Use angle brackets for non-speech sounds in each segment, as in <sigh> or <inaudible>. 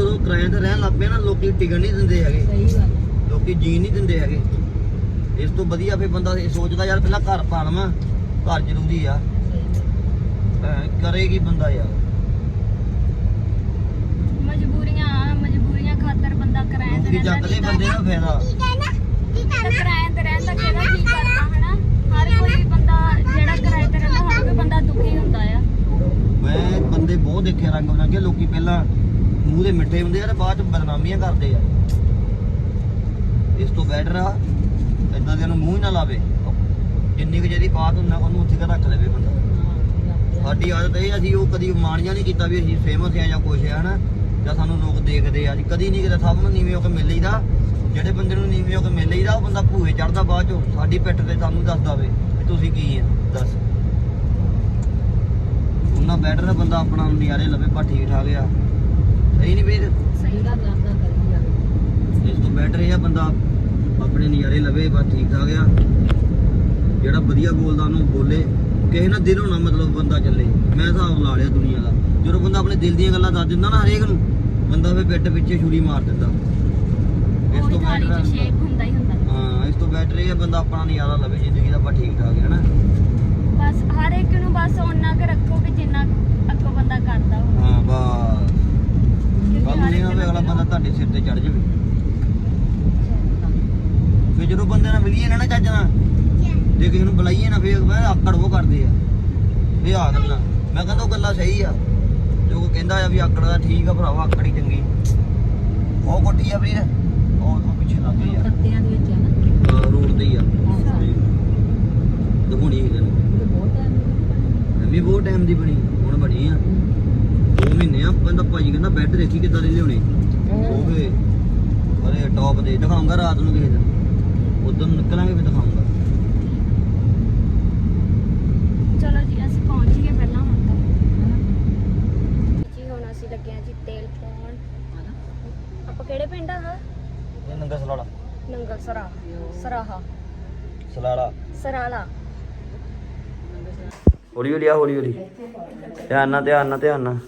ਜਦੋਂ ਕਿਰਾਏ ਤੇ ਰਹਿਣ ਲੱਗ ਪਏ ਨਾ ਲੋਕੀ ਟਿਕਣ ਨਹੀਂ ਦਿੰਦੇ ਹੈਗੇ। ਸਹੀ ਗੱਲ ਹੈ। ਲੋਕੀ ਜੀਣ ਨਹੀਂ ਦਿੰਦੇ ਹੈਗੇ। ਇਸ ਤੋਂ ਵਧੀਆ ਫੇ ਬੰਦਾ ਇਹ ਸੋਚਦਾ ਯਾਰ ਪਹਿਲਾਂ ਘਰ ਪਾ ਲਵਾਂ ਘਰ ਜ਼ਰੂਰੀ ਆ। ਸਹੀ ਗੱਲ। ਭੈਣ ਕਰੇਗੀ ਬੰਦਾ ਯਾਰ। ਮਜਬੂਰੀਆਂ ਮਜਬੂਰੀਆਂ ਖਾਤਰ ਬੰਦਾ ਕਿਰਾਏ ਤੇ ਲੋਕੀ ਰਹਿੰਦਾ। ਚੱਕਦੇ ਬੰਦੇ ਦਾ ਫਾਇਦਾ। ਤਾਂ ਕਿਰਾਏ ਤੇ ਰਹਿੰਦਾ ਕਿਹਦਾ ਕੀ ਕਰਦਾ ਹਨਾ? ਹਰ ਕੋਈ ਬੰਦਾ ਜਿਹੜਾ ਕਿਰਾਏ ਤੇ ਰਹਿੰਦਾ ਹਰ ਕੋਈ ਬੰਦਾ ਦੁਖੀ ਹੁੰਦਾ ਆ। ਮੈਂ ਬੰਦੇ ਬਹੁਤ ਦੇਖੇ ਰੰਗ ਬਰੰਗੇ ਲੋਕੀ ਪਹਿਲਾਂ ਮੂੰਹ ਦੇ ਮਿੱਠੇ ਹੁੰਦੇ ਆ ਤੇ ਬਾਅਦ ਚ ਬਦਨਾਮੀਆਂ ਕਰਦੇ ਆ। ਇਸ ਤੋਂ ਬੈਟਰ ਆ ਇਦਾਂ ਦੇ ਨੂੰ ਮੂੰਹ ਹੀ ਨਾ ਲਾਵੇ। ਜਿੰਨੀ ਕੁ ਜਿਹੜੀ ਬਾਤ ਹੁੰਦਾ ਉਹਨੂੰ ਉੱਥੇ ਰੱਖ ਲਵੇ ਬੰਦਾ। ਸਾਡੀ ਆਦਤ ਇਹ ਅਸੀਂ ਉਹ ਕਦੀ ਮਾਣੀਆਂ ਨਹੀਂ ਕੀਤਾ ਵੀ ਅਸੀਂ ਫੇਮਸ ਆ ਜਾਂ ਕੁਛ ਆ, ਹਨਾ? ਜਾਂ ਸਾਨੂੰ ਲੋਕ ਦੇਖਦੇ ਆ। ਜੀ ਕਦੀ ਨਹੀਂ ਕਿਤੇ ਸਭ ਨੂੰ ਨੀਵੇਂ ਹੋ ਕੇ ਮਿਲ ਲਈਦਾ। ਜਿਹੜੇ ਬੰਦੇ ਨੂੰ ਨੀਵੇਂ ਹੋ ਕੇ ਮਿਲ ਲਈਦਾ, ਉਹ ਬੰਦਾ ਭੂਏ ਚੜਦਾ ਬਾਅਦ ਚੋਂ। ਸਾਡੀ ਪਿੱਠ ਤੇ ਸਾਨੂੰ ਦੱਸਦਾ ਵੇ ਵੀ ਤੁਸੀਂ ਕੀ ਆ, ਦੱਸ। ਉਹਨਾਂ ਬੈਟਰ ਆ, ਬੰਦਾ ਆਪਣਾ ਨਜ਼ਾਰੇ ਲਵੇ, ਪਰ ਠੀਕ ਠਾਕ ਆ। ਸਹੀ ਨਹੀਂ ਵੀਰ ਸਹੀ ਗੱਲ। ਕਰਦਾ ਕਰੀ ਜਾਵੇ ਇਸ ਤੋਂ ਬੈਟਰ ਇਹ ਆ ਬੰਦਾ ਆਪਣੇ ਨਜ਼ਾਰੇ ਲਵੇ ਬਸ ਠੀਕ ਠਾਕ ਆ। ਜਿਹੜਾ ਵਧੀਆ ਬੋਲਦਾ ਉਹਨੂੰ ਬੋਲੇ। ਕਿਸੇ ਨਾਲ ਦਿਲੋਂ ਨਾ ਮਤਲਬ ਬੰਦਾ ਚੱਲੇ। ਮੈਂ ਹਿਸਾਬ ਲਾ ਲਿਆ ਦੁਨੀਆ ਦਾ। ਜਦੋਂ ਬੰਦਾ ਆਪਣੇ ਦਿਲ ਦੀਆਂ ਗੱਲਾਂ ਦੱਸ ਦਿੰਦਾ ਨਾ ਹਰੇਕ ਨੂੰ ਬੰਦਾ ਫੇ ਪਿੱਠ ਪਿੱਛੇ ਛੁਰੀ ਮਾਰ ਦਿੰਦਾ। ਇਸ ਤੋਂ ਬੈਟਰ ਹੀ ਇਸ ਤੋਂ ਬੈਟਰ ਇਹ ਆ ਬੰਦਾ ਆਪਣਾ ਨਜ਼ਾਰਾ ਲਵੇ ਜ਼ਿੰਦਗੀ ਦਾ ਬਸ ਠੀਕ ਠਾਕ ਹੈ ਨਾ ਬਸ ਹਰ ਇੱਕ ਨੂੰ ਬਸ ਓਨਾ ਕੁ ਰੱਖੋ ਕਿ ਜਿੰਨਾ ਅੱਗੋਂ ਬੰਦਾ ਕਰਦਾ ਹੋਵੇ। ਹਾਂ ਬਸ। ਕੱਲ ਨਹੀਂ ਇੱਕ ਹੋਵੇ ਅਗਲਾ ਨੂੰ ਬੰਦਾ ਤੁਹਾਡੇ ਸਿਰ ਤੇ ਚੜ ਜਾਵੇ। ਫੇ ਜਦੋਂ ਬੰਦੇ ਨਾਲ ਮਿਲੀਏ ਨਾ ਨਾ ਚੱਜ ਨਾਲ ਜੇ ਕਿਸੇ ਨੂੰ ਬੁਲਾਈਏ ਨਾ ਫੇਰ ਮੈਂ ਆਕੜ ਉਹ ਕਰਦੇ ਆ। ਇਹ ਆ ਗੱਲਾਂ। ਮੈਂ ਕਹਿੰਦਾ ਉਹ ਗੱਲਾਂ ਸਹੀ ਆ। ਜੋ ਕੋਈ ਕਹਿੰਦਾ ਆ ਵੀ ਆਕੜ ਦਾ ਠੀਕ ਆ ਭਰਾਵਾ ਆਕੜ ਹੀ ਚੰਗੀ। ਉਹ ਕੋਠੀ ਆ ਵੀਰ। ਉਹ ਉਹ ਪਿੱਛੇ ਲੱਗ ਗਈ ਆ। ਪੱਤਿਆਂ ਦੇ ਵਿੱਚ ਹੈ ਨਾ। ਰੋਡ ਤੇ ਹੀ ਆ। ਹਾਂ। ਦਿਖਾਉਣੀ ਹੈ ਇਹ ਐਵੇਂ ਬਹੁਤ ਟਾਈਮ ਦੀ ਬਣੀ ਹੁਣ ਬਣੀ ਆ। 2 ਮਹੀਨੇ ਆ ਬੰਦਾ ਭਾਜੀ ਕਹਿੰਦਾ ਬੈੱਡ ਦੇਖੀ ਕਿੱਦਾਂ ਦੇ ਲਿਆਉਣੇ। ਵੇ ਅਰੇ ਟੌਪ ਦੇ ਦਿਖਾਉਂਗਾ ਰਾਤ ਨੂੰ ਕਿਸੇ ਦਿਨ। ਉਦੋਂ ਨਿਕਲਾਂਗੇ ਫਿਰ ਦਿਖਾਉਂਗਾ ਚਲੋ ਜੀ ਅਸੀਂ ਪਹੁੰਚ ਗਏ ਪਹਿਲਾਂ ਹੁਣ ਤਾਂ। ਜੀ ਹੁਣ ਅਸੀਂ ਲੱਗੇ ਆ ਜੀ ਤੇਲ ਪਾਉਣ। ਆਪਾਂ ਕਿਹੜੇ ਪਿੰਡ ਆ ਹਾਂ ਇਹ ਨੰਗਾ ਸਲਾੜਾ ਨੰਗਲ ਸਰਾ ਸਰਾਹਾ। ਸਲਾੜਾ ਸਰਾਲਾ। ਹੌਲੀ ਹੌਲੀ ਆ ਹੌਲੀ ਹੌਲੀ। ਧਿਆਨ ਨਾਲ ਧਿਆਨ ਨਾਲ ਧਿਆਨ ਨਾਲ।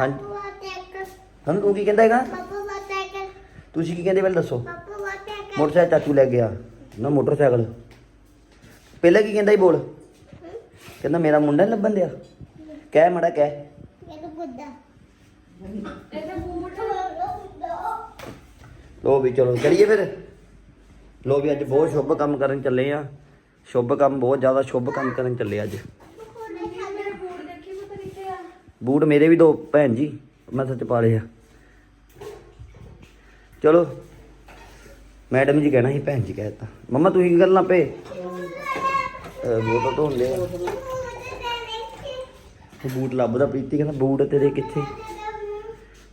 ਹਾਂਜੀ। ਹਾਂ ਤੂੰ ਕੀ ਕਹਿੰਦਾ ਹੈਗਾ? ਤੁਸੀਂ ਕੀ ਕਹਿੰਦੇ ਪਹਿਲਾਂ ਦੱਸੋ? ਮੋਟਰਸਾਈਕਲ ਚਾਚੂ ਲੈ ਗਿਆ। ਨਾ ਮੋਟਰਸਾਈਕਲ। ਪਹਿਲਾਂ ਕੀ ਕਹਿੰਦਾ ਹੀ ਬੋਲ? ਕਹਿੰਦਾ ਮੇਰਾ ਮੁੰਡਾ ਲੱਭਣ ਦਿਆ। ਕਹਿ ਮੜਾ ਕਹਿ। ਲੋ ਵੀ ਚਲੋ ਚਲੀਏ ਫਿਰ। ਲੋ ਵੀ ਅੱਜ ਬਹੁਤ ਸ਼ੁਭ ਕੰਮ ਕਰਨ ਚੱਲੇ ਆ। ਸ਼ੁਭ ਕੰਮ ਬਹੁਤ ਜ਼ਿਆਦਾ ਸ਼ੁਭ ਕੰਮ ਕਰਨ ਚੱਲੇ ਅੱਜ। ਬੂਟ ਮੇਰੇ ਵੀ ਦੋ ਭੈਣ ਜੀ ਮੈਂ ਸੱਚ ਪਾ ਲਏ ਆ। ਚਲੋ ਮੈਡਮ ਜੀ ਕਹਿਣਾ ਸੀ ਭੈਣ ਜੀ ਕਹਿਤਾ ਮੰਮਾ ਤੁਸੀਂ ਕੀ ਗੱਲਾਂ ਪਏ? ਬੂਟ ਧੋਂਦੇ ਆ। ਉਹ ਬੂਟ ਲੱਭਦਾ ਪ੍ਰੀਤੀ ਕਹਿੰਦਾ ਬੂਟ ਤੇਰੇ ਕਿੱਥੇ?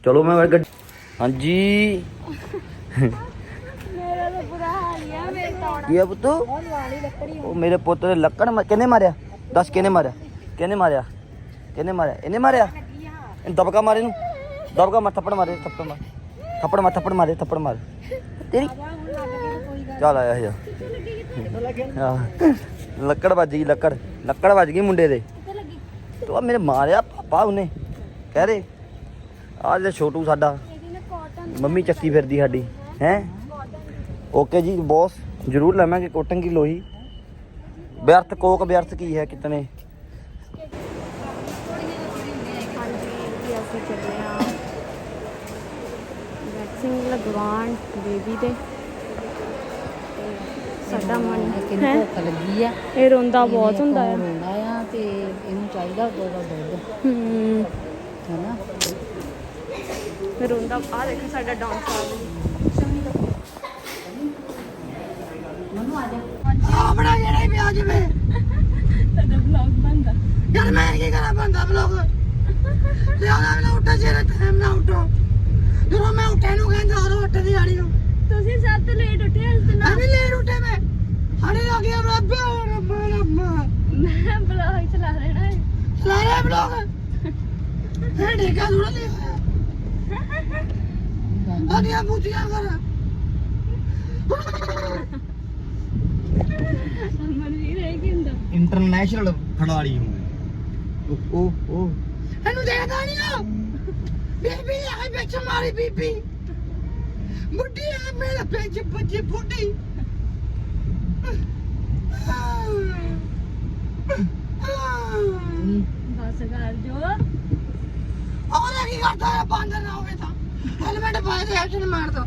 ਚਲੋ ਮੈਂ ਗੱਡੀ ਹਾਂਜੀ। ਮੇਰਾ ਤਾਂ ਬੁਰਾ ਹਾਲ ਆ ਮੇਰੇ ਤਾਂ ਕੀ ਆ ਪੁੱਤੂ? ਉਹ ਮੇਰੇ ਪੁੱਤ ਨੇ ਲੱਕੜ ਕਿਹਨੇ ਮਾਰਿਆ? ਦੱਸ ਕਿਹਨੇ ਮਾਰਿਆ? ਕਿਹਨੇ ਮਾਰਿਆ? ਕਿਹਨੇ ਮਾਰਿਆ? ਇਹਨੇ ਮਾਰਿਆ? ਇਹਨੂੰ ਦਬਕਾ ਮਾਰੇ ਨੂੰ ਦਬਕਾ ਮਾਰ, ਥੱਪੜ ਮਾਰੇ, ਥੱਪੜ ਮਾਰ। ਥੱਪੜ ਮਾਰ, ਥੱਪੜ ਮਾਰੇ, ਥੱਪੜ ਮਾਰ। ਤੇਰੀ ਚੱਲ ਆਇਆ ਜਾ ਲੱਕੜ ਵੱਜ ਗਈ, ਲੱਕੜ। ਲੱਕੜ ਵੱਜ ਗਈ ਮੁੰਡੇ ਦੇ। ਤੂੰ ਮੇਰੇ ਮਾਰਿਆ ਪਾਪਾ ਉਹਨੇ। ਕਹਿ ਰੇ ਆ ਜਿਹੜਾ ਛੋਟੂ ਸਾਡਾ। ਮੰਮੀ ਚੱਕੀ ਫਿਰਦੀ ਸਾਡੀ। ਹੈ? ਓਕੇ ਜੀ, ਬੌਸ। ਜ਼ਰੂਰ ਲਵਾਂਗੇ, ਕੋਟਨ ਕੀ ਲੋਹੀ। ਵਿਅਰਥ ਕੋਕ, ਵਿਅਰਥ ਕੀ ਹੈ ਕਿਤਨੇ? ਦਾ ਗਵਾਨ ਬੇਬੀ ਦੇ। ਸਾਡਾ ਮਨ ਕਿੰਨੀ ਭੁੱਖ ਲੱਗੀ ਆ। ਇਹ ਰੋਂਦਾ ਬਹੁਤ ਹੁੰਦਾ ਆ। ਰੋਂਦਾ ਆ ਤੇ ਇਹਨੂੰ ਚਾਹੀਦਾ ਦੋ ਦਾ ਦੁੱਧ। ਹੂੰ। ਹੈਨਾ? ਫਿਰ ਰੋਂਦਾ ਆ ਦੇਖੋ ਸਾਡਾ ਡਾਂਸ ਆ ਆਪਣਾ ਜਿਹੜਾ ਹੀ ਪਿਆ ਜਵੇ ਤੁਹਾਡਾ ਬਲੌਗ ਬੰਦਾ ਯਾਰ ਕੀ ਕਰਾਂ ਬੰਦਾ ਬਲੌਗ ਲਿਆ ਨਾ ਉੱਠਾ ਜੇ ਟਾਈਮ ਨਾ ਉੱਠੋ। ਜਦੋਂ ਮੈਂ ਉੱਠੇ ਨੂੰ ਕਹਿੰਦਾ ਉਹ ਉੱਠਦੀ ਆੜੀ ਨੂੰ। ਤੁਸੀਂ ਸਭ ਤੋਂ ਲੇਟ ਉੱਠੇ ਤੋਂ ਮੈਂ ਵੀ ਲੇਟ ਉੱਠੇ ਮੈਂ। ਹੜੇ ਆ ਗਿਆ ਰੱਬਾ ਰੱਬਾ ਰੱਬਾ। ਮੈਂ ਵਲੌਗ ਚਲਾ ਲੈਣਾ ਹੈ। ਚਲਾ ਰਿਹਾ ਬਲੌਗ ਇਹ ਢੇਕਾ ਥੋੜਾ ਨਹੀਂ ਹੋਇਆ। ਆਦੀਆਂ ਬੁੱਧੀਆਂ ਕਰ ਮਨਵੀਰ ਹੈ ਕਿ ਹੁੰਦਾ। ਇੰਟਰਨੈਸ਼ਨਲ ਖਿਡਾਰੀ ਹੂੰ ਉਹ ਉਹ ਇਹਨੂੰ ਦੇਖਦਾ ਨਹੀਂ ਆ ਬੀਬੀ ਆ ਵਿੱਚ ਮਾਰੀ ਬੀਬੀ। ਬੁੱਢੀ ਆ ਮੇਰਾ ਪੇਚ ਬੱਚੇ ਬੁੱਢੀ। ਬਸ ਕਰ ਜੋ। ਉਹਨੇ ਕੀ ਕਰਦਾ ਹੈ? ਬਾਂਦਰ ਨਾ ਹੋਵੇ ਤਾਂ। ਹੈਲਮਟ ਪਾਏ ਤੇ ਐਕਸ਼ਨ ਮਾਰ ਦੋ।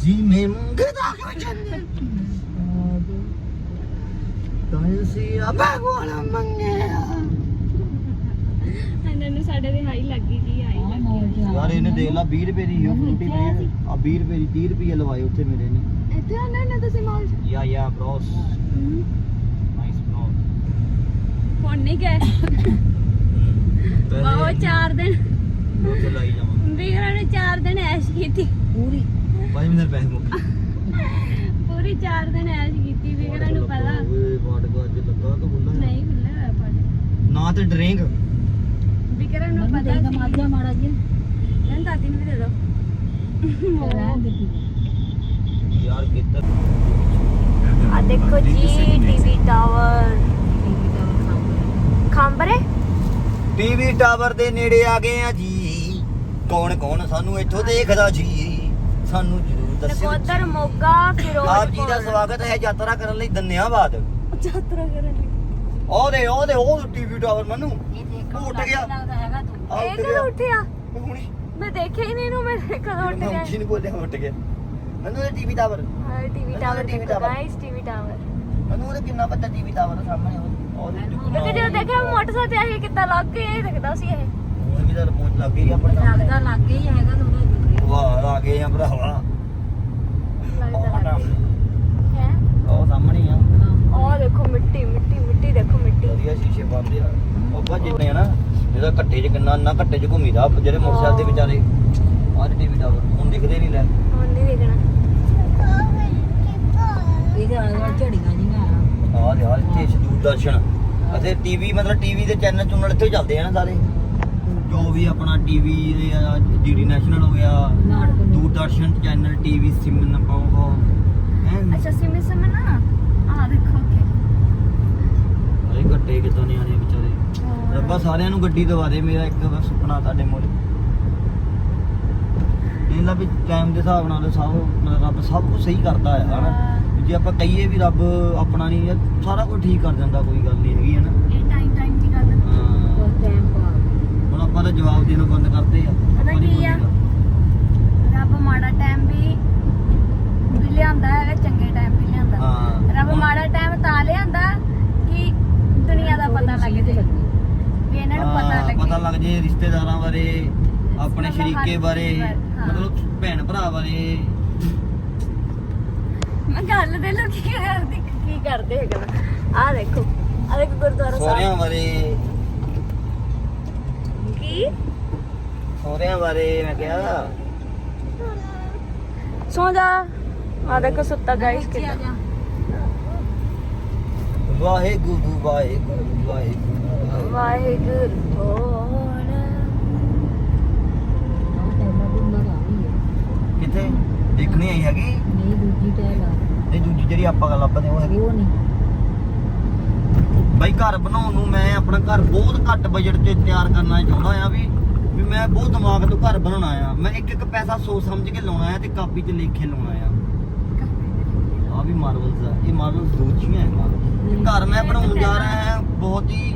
ਜੀ ਮੈਂ ਮੰਗਦਾ ਕੁਝ ਨਹੀਂ ਤਾਂ ਸੀ ਅਬਾ ਕੋਲ ਮੰਗਿਆ। ਇਹਨਾਂ ਨੂੰ ਸਾਡੇ ਦੀ ਹਾਈ ਲੱਗੀ ਜੀ ਹਾਈ ਲੱਗੀ ਯਾਰ ਇਹਨੇ ਦੇਖ ਲਾ 20 ਰੁਪਏ ਦੀ ਉਹ ਫਰੂਟੀ ਪਈ ਆ 20 ਰੁਪਏ ਦੀ 30 ਰੁਪਏ ਲਵਾਏ ਉੱਥੇ ਮੇਰੇ ਨੇ। ਇੱਥੇ ਆਣਾ ਨਾ ਤੁਸੀਂ ਮਾਲ ਯਾ ਯਾ ਬ੍ਰੋਸ। ਨਾਈਸ ਬ੍ਰੋ ਹੁਣ ਨਹੀਂ ਗਏ। ਬਹੁਤ ਚਾਰ ਦਿਨ। ਉੱਥੇ ਲਾਈ ਜਾਵਾਂ। ਵੀਰਾਂ ਨੇ ਚਾਰ ਦਿਨ ਐਸ਼ ਕੀਤੀ। ਪੂਰੀ। ਭਾਈ ਮੇਰੇ ਪੈਸੇ ਮੁੱਕ ਪੂਰੀ ਚਾਰ ਦਿਨ ਐਸ਼ ਕੀਤੀ ਵੀਰਾਂ ਨੂੰ ਪਤਾ ਓਏ ਵਾਟਗਾ ਅੱਜ ਲੱਗਾ ਤਾਂ ਬੁੱਲਾ ਨਹੀਂ ਖੁੱਲੇ ਹੋਇਆ ਪਰ ਨਾ ਤੇ ਡਰਿੰਕ। ਵੀਰਾਂ ਨੂੰ ਮੈਨੂੰ ਪਤਾ ਦੇ ਸੀ ਮਾਜਾ ਮਾੜਾ ਜੀ। ਮੈਂ ਦਾਦੀ ਨੂੰ ਵੀ ਦੇ ਦੋ। ਰਹਿਣ ਦੇ ਯਾਰ ਕਿੱਧਰ ਆ ਦੇਖੋ ਜੀ ਟੀਵੀ ਟਾਵਰ। ਖੰਬਰੇ ਟੀਵੀ ਟਾਵਰ ਦੇ ਨੇੜੇ ਆ ਗਏ ਆ ਜੀ। ਕੌਣ ਕੌਣ ਸਾਨੂੰ ਇੱਥੋਂ ਦੇਖਦਾ ਜੀ? ਸਾਨੂੰ ਜ਼ਰੂਰ ਦੱਸਿਓ ਨਕੋਦਰ ਮੋਗਾ ਫਿਰੋਜ਼ਪੁਰ। ਆਪ ਜੀ ਦਾ ਸਵਾਗਤ ਹੈ ਯਾਤਰਾ ਕਰਨ ਲਈ ਧੰਨਵਾਦ ਯਾਤਰਾ ਕਰਨ ਲਈ। ਉਹਦੇ ਉਹਦੇ ਉਹ ਟੀਵੀ ਟਾਵਰ ਮਨੂੰ। ਦੇਖੋ ਉੱਠ ਗਿਆ। ਹੈਗਾ ਤੂੰ। ਆ ਇਹ ਉੱਠ ਕਦੋਂ ਗਿਆ। ਉੱਠਿਆ? ਹੁਣੀ। ਮੈਂ ਦੇਖਿਆ ਹੀ ਨਹੀਂ ਇਹਨੂੰ ਮੈਂ ਕਦੋਂ ਉੱਠ ਗਿਆ। ਜੀ ਨਹੀਂ ਬੋਲਿਆ ਉੱਠ ਗਿਆ। ਮੈਨੂੰ ਇਹ ਟੀਵੀ ਟਾਵਰ। ਹਾਂ ਟੀਵੀ ਮੈਨੂੰ ਟਾਵਰ TV ਦੇਖੋ tower। Guys TV tower. ਮੈਨੂੰ ਉਹਦੇ ਕਿੰਨਾ ਵੱਡਾ ਟੀਵੀ ਟਾਵਰ ਆ ਸਾਹਮਣੇ ਉਹ- ਉਹਦੇ ਕਿਉਂਕਿ ਜਦੋਂ ਦੇਖਿਆ ਮੋਟਰਸਾਈਕਲ ਤੇ ਆਹੀ ਕਿੱਦਾਂ ਲੱਗ ਗਿਆ ਇਹ ਦਿਖਦਾ ਸੀ ਇਹ। ਹੁਣ ਵੀ ਤਾਂ ਰਿਮੋਟ ਲੱਗ ਗਈ ਆਪਣੇ ਨਾਲ ਲੱਗਦਾ ਲੱਗੇ ਹੀ ਹੈਗਾ ਥੋੜਾ ਵਾਹ ਆ ਗਏ ਆ ਭਰਾਵਾ। ਲੱਗਦਾ ਲੱਗ ਹੈ? ਉਹ ਸਾਹਮਣੇ ਆ। ਉਹ ਦੇਖੋ ਮਿੱਟੀ ਮਿੱਟੀ ਮਿੱਟੀ ਦੇਖੋ ਮਿੱਟੀ। ਵਧੀਆ ਸ਼ੀਸ਼ੇ ਪਾਉਂਦੇ ਆ। ਉਹ ਬਾ ਜਿੰਨੇ ਆ ਨਾ ਜਿਹਦਾ ਘੱਟੇ 'ਚ ਕਿੰਨਾ ਨਾ ਘੱਟੇ 'ਚ ਘੁੰਮੀਦਾ ਜਿਹੜੇ ਮੋਟਰਸਾਈਕਲ ਦੇ ਵਿਚਾਰੇ ਆਹ ਟੀਵੀ ਟਾਵਰ ਹੁਣ ਦਿਖਦੇ ਨਹੀਂ ਲੈ। ਹੁਣ ਨਹੀਂ ਦੇਖਣਾ। ਇਹਦੇ ਆਲੇ ਦੁਆਲੇ ਝੜੀਆਂ ਜੀਆਂ ਆਹ ਦੇ ਆਹ ਇੱਥੇ ਦੂਰਦਰਸ਼ਨ ਅਤੇ ਟੀਵੀ ਮਤਲਬ ਟੀਵੀ ਦੇ ਚੈਨਲ ਚੁਨਲ ਇੱਥੇ ਚੱਲਦੇ ਆ ਨਾ ਸਾਰੇ। ਜੋ ਵੀ ਆਪਣਾ ਟੀਵੀ ਦੇ ਡੀਡੀ ਨੈਸ਼ਨਲ ਹੋ ਗਿਆ ਨੂੰ ਦੂਰਦਰਸ਼ਨ ਚੈਨਲ ਟੀਵੀ ਸਿਮਨ ਪਾਓ ਹੈ। ਅੱਛਾ ਸਿਮੀ ਸਿਮ ਨਾ? ਆ ਦੇਖੋ ਕੇ ਅਰੇ ਘੱਟੇ ਕਿਤੋਂ ਨਹੀਂ ਆਣੇ ਰੱਬਾ ਸਾਰਿਆਂ ਨੂੰ ਗੱਡੀ ਦਵਾ ਦੇ ਮੇਰਾ ਇੱਕ ਬਸ ਸੁਪਨਾ ਤੁਹਾਡੇ ਮੋਰੇ ਇਹ ਨਾ ਵੀ ਟਾਈਮ ਦੇ ਹਿਸਾਬ ਨਾਲ ਸਭ ਮਤਲਬ ਰੱਬ ਸਭ ਕੁਝ ਸਹੀ ਕਰਦਾ ਹੈ ਹਨਾ? ਜੇ ਆਪਾਂ ਕਹੀਏ ਵੀ ਰੱਬ ਆਪਣਾ ਨਹੀਂ ਸਾਰਾ ਕੁਝ ਠੀਕ ਕਰ ਦਿੰਦਾ ਕੋਈ ਗੱਲ ਨਹੀਂ ਹੈਗੀ ਹੈ ਨਾ ਇਹ ਟਾਈਮ ਟਾਈਮ ਦੀ ਗੱਲ ਹਾਂ। ਕੋਈ ਟਾਈਮ ਪਾ ਹੁਣ ਆਪਾਂ ਤਾਂ ਜਵਾਬ ਦੇਣੋਂ ਬੰਦ ਕਰਤੇ ਆ। ਪਤਾ ਕੀ ਆ? ਰੱਬ ਮਾੜਾ ਟਾਈਮ ਵੀ ਵੀ ਲਿਆਂਦਾ ਹੈਗਾ ਚੰਗੇ ਟਾਈਮ ਵੀ ਲਿਆਂਦਾ। ਹਾਂ। ਰੱਬ ਮਾੜਾ ਟਾਈਮ ਤਾਂ ਲਿਆਂਦਾ ਕਿ ਦੁਨੀਆ ਦਾ ਪਤਾ ਲੱਗ ਜੇ ਵੀ ਇਹਨਾਂ ਨੂੰ ਪਤਾ ਹਾਂ, ਲੱਗੇ ਪਤਾ ਲੱਗ। ਜੇ ਰਿਸ਼ਤੇਦਾਰਾਂ ਬਾਰੇ ਆਪਣੇ ਮਤਲਬ ਸ਼ਰੀਕੇ ਹਰ ਬਾਰੇ ਚੀਜ਼ ਬਾਰੇ, ਹਾਂ। ਮਤਲਬ ਭੈਣ ਭਰਾ ਬਾਰੇ। ਮੈਂ ਗੱਲ ਦੇ ਲੋ ਕੀ ਕਰਦੀ ਕੀ ਕਰਦੇ ਹੈਗੇ ਆ ਦੇਖੋ ਆ ਦੇਖੋ ਗੁਰਦੁਆਰਾ ਸੋਹਰਿਆਂ ਸਾਹਿਬ ਬਾਰੇ। ਕੀ? ਸੋਹਰਿਆਂ ਬਾਰੇ ਮੈਂ ਕਿਹਾ। ਸੋ ਜਾ। ਆ ਦੇਖੋ ਸੁੱਤਾ ਗਾਇਸ ਕਿੱਦਾਂ। ਜਾ। ਵਾਹਿਗੁਰੂ ਵਾਹਿਗੁਰੂ ਵਾਹਿਗੁਰੂ। ਵਾਹਿਗੁਰੂ। ਬੋਲ ਆਹ ਟੈਲਾ ਡੁੱਲਾ ਆ ਰਹੀ ਹੈ ਕਿੱਥੇ? ਦੇਖਣੀ ਆਈ ਹੈਗੀ? ਨਹੀਂ ਦੂਜੀ ਟੈਲ ਆ। ਇਹ ਦੂਜੀ ਜਿਹੜੀ ਆਪਾਂ ਲੱਭਦੇ ਉਹ ਹੈਗੀ। ਉਹ ਨਹੀਂ। ਬਾਈ ਘਰ ਬਣਾਉਣ ਨੂੰ ਮੈਂ ਆਪਣਾ ਘਰ ਬਹੁਤ ਘੱਟ ਬਜਟ 'ਚ ਤਿਆਰ ਕਰਨਾ ਚਾਹੁੰਦਾ ਆ ਵੀ ਵੀ ਮੈਂ ਬਹੁਤ ਦਿਮਾਗ ਤੋਂ ਘਰ ਬਣਾਉਣਾ ਆ। ਮੈਂ ਇੱਕ ਇੱਕ ਪੈਸਾ ਸੋਚ ਸਮਝ ਕੇ ਲਾਉਣਾ ਆ ਤੇ ਕਾਪੀ 'ਚ ਲਿਖ ਕੇ ਲਾਉਣਾ ਆ। ਆ ਵੀ ਮਾਰਵਲਸ ਆ। ਇਹ ਮਾਰਵਲਸ ਦੂਜੀਆਂ ਹੈ ਮਾਰਵਲ ਘਰ ਮੈਂ ਬਣਾਉਣ ਜਾ ਰਿਹਾ ਹਾਂ ਬਹੁਤ ਹੀ